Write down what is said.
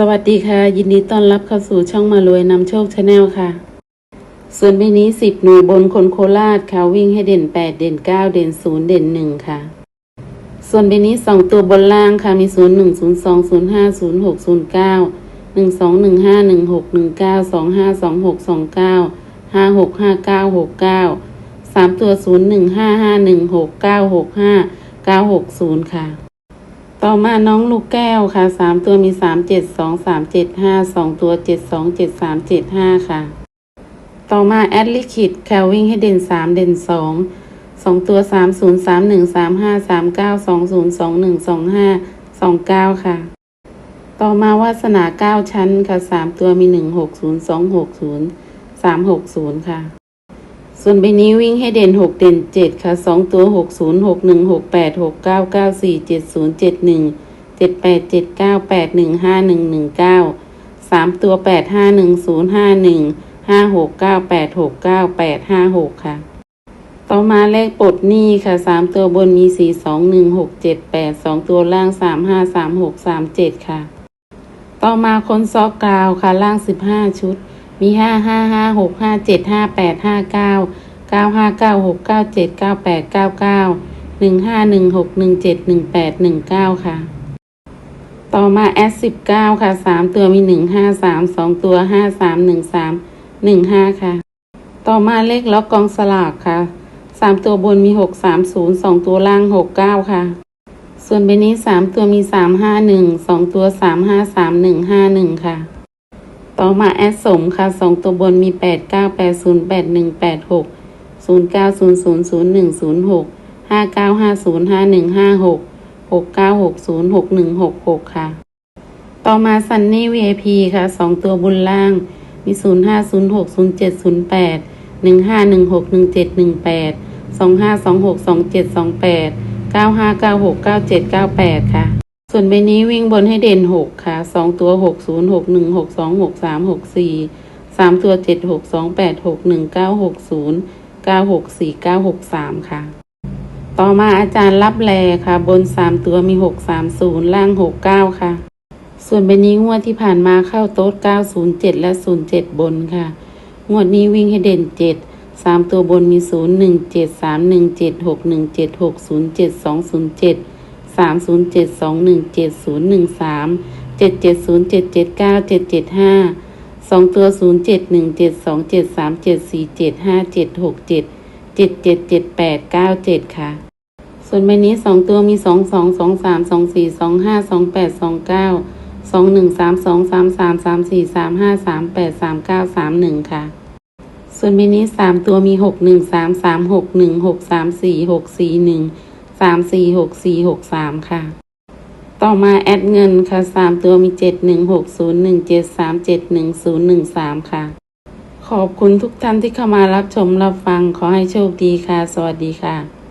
สวัสดีค่ะ ยินดีต้อนรับเข้าสู่ช่องมารวยนำโชคชาแนลค่ะ ส่วนใบนี้สิบหน่วยบนคนโคราชค่ะวิ่งให้เด่นแปดเด่นเก้าเด่นศูนย์เด่นหนึ่งค่ะ ส่วนใบนี้สองตัวบนล่างค่ะมีศูนย์หนึ่งศูนย์สองศูนย์ห้าศูนย์หกศูนย์เก้าหนึ่งสองหนึ่งห้าหนึ่งหกหนึ่งเก้าสองห้าสองหกสองเก้าห้าหกห้าเก้าหกเก้าสามตัวศูนย์หนึ่งห้าห้าหนึ่งหกเก้าหกห้าเก้าหกศูนย์ค่ะ ต่อมาน้องลูกแก้วค่ะสามตัวมีสามเจ็ดสองสามเจ็ดห้าสองตัวเจ็ดสองเจ็ดสามเจ็ดห้าค่ะ ต่อมาแอดลิคิดแคลวิ่งให้เด่นสามเด่นสองสองตัวสามศูนย์สามหนึ่งสามห้าสามเก้าสองศูนย์สองหนึ่งสองห้าสองเก้าค่ะ ต่อมาวาสนาเก้าชั้นค่ะสามตัวมีหนึ่งหกศูนย์สองหกศูนย์สามหกศูนย์ค่ะ ส่วนใบนี้วิ่งให้เด่นหกเด่นเจ็ดค่ะสองตัวหกศูนย์หกหนึ่งหกแปดหกเก้าเก้าสี่เจ็ดศูนย์เจ็ดหนึ่งเจ็ดแปดเจ็ดเก้าแปดหนึ่งห้าหนึ่งหนึ่งเก้าสามตัวแปดห้าหนึ่งศูนย์ห้าหนึ่งห้าหกเก้าแปดหกเก้าแปดห้าหกค่ะ ต่อมาเลขปลดหนี้ค่ะสามตัวบนมีสี่สองหนึ่งหกเจ็ดแปดสองตัวล่างสามห้าสามหกสามเจ็ดค่ะ ต่อมาคนซอกกราวค่ะล่างสิบห้าชุด มีห้าห้าห้าหกห้าเจ็ดห้าแปดห้าเก้าเก้าห้าเก้าหกเก้าเจ็ดเก้าแปดเก้าเก้าหนึ่งห้าหนึ่งหกหนึ่งเจ็ดหนึ่งแปดหนึ่งเก้าค่ะ ต่อมาแอดสิบเก้าค่ะสามตัวมีหนึ่งห้าสามสองตัวห้าสามหนึ่งสามหนึ่งห้าค่ะ ต่อมาเลขล็อกกองสลากค่ะสามตัวบนมีหกสามศูนย์สองตัวล่างหกเก้าค่ะ ส่วนใบนี้สามตัวมีสามห้าหนึ่งสองตัวสามห้าสามหนึ่งห้าหนึ่งค่ะ ต่อมาแอดสมค่ะสองตัวบนมีแปดเก้าแปดศูนย์แปดหนึ่งแปดหกศูนย์เก้าศูนย์ศูนย์ศูนย์หนึ่งศูนย์หกห้าเก้าห้าศูนย์ห้าหนึ่งห้าหกหกเก้าหกศูนย์หกหนึ่งหกหกค่ะ ต่อมาซันนี่ VIP ค่ะสองตัวบนล่าง มีศูนย์ห้าศูนย์หกศูนย์เจ็ดศูนย์แปดหนึ่งห้าหนึ่งหกหนึ่งเจ็ดหนึ่งแปดสองห้าสองหกสองเจ็ดสองแปดเก้าห้าเก้าหกเก้าเจ็ดเก้าแปดค่ะ ส่วนใบนี้วิ่งบนให้เด่นหกค่ะสองตัวหกศูนย์หกหนึ่งหกสองหกสามหกสี่สามตัวเจ็ดหกสองแปดหกหนึ่งเก้าหกศูนย์เก้าหกสี่เก้าหกสามค่ะ ต่อมาอาจารย์รับแลค่ะ บนสามตัวมีหกสามศูนย์ล่างหกเก้าค่ะ ส่วนใบนี้งวดที่ผ่านมาเข้าโต๊ดเก้าศูนย์เจ็ดและศูนย์เจ็ดบนค่ะ งวดนี้วิ่งให้เด่นเจ็ดสามตัวบนมีศูนย์หนึ่งเจ็ดสามหนึ่งเจ็ดหกหนึ่งเจ็ดหกศูนย์เจ็ดสองศูนย์เจ็ด สามศูนย์เจ็ดสองหนึ่งเจ็ดศูนย์หนึ่งสามเจ็ดเจ็ดศูนย์เจ็ดเจ็ดเก้าเจ็ดเจ็ดห้าสองตัวศูนย์เจ็ดหนึ่งเจ็ดสองเจ็ดสามเจ็ดสี่เจ็ดห้าเจ็ดหกเจ็ดเจ็ดเจ็ดเจ็ดแปดเก้าเจ็ดค่ะ ส่วนใบนี้สองตัวมีสองสองสองสามสองสี่สองห้าสองแปดสองเก้าสองหนึ่งสามสองสามสามสามสี่สามห้าสามแปดสามเก้าสามหนึ่งค่ะ ส่วนใบนี้สามตัวมีหกหนึ่งสามสามหกหนึ่งหกสามสี่หกสี่หนึ่ง สามสี่หกสี่หกสามค่ะ ต่อมาแอดเงินค่ะสามตัวมีเจ็ดหนึ่งหกศูนย์หนึ่งเจ็ดสามเจ็ดหนึ่งศูนย์หนึ่งสามค่ะ ขอบคุณทุกท่านที่เข้ามารับชมรับฟังขอให้โชคดีค่ะ สวัสดีค่ะ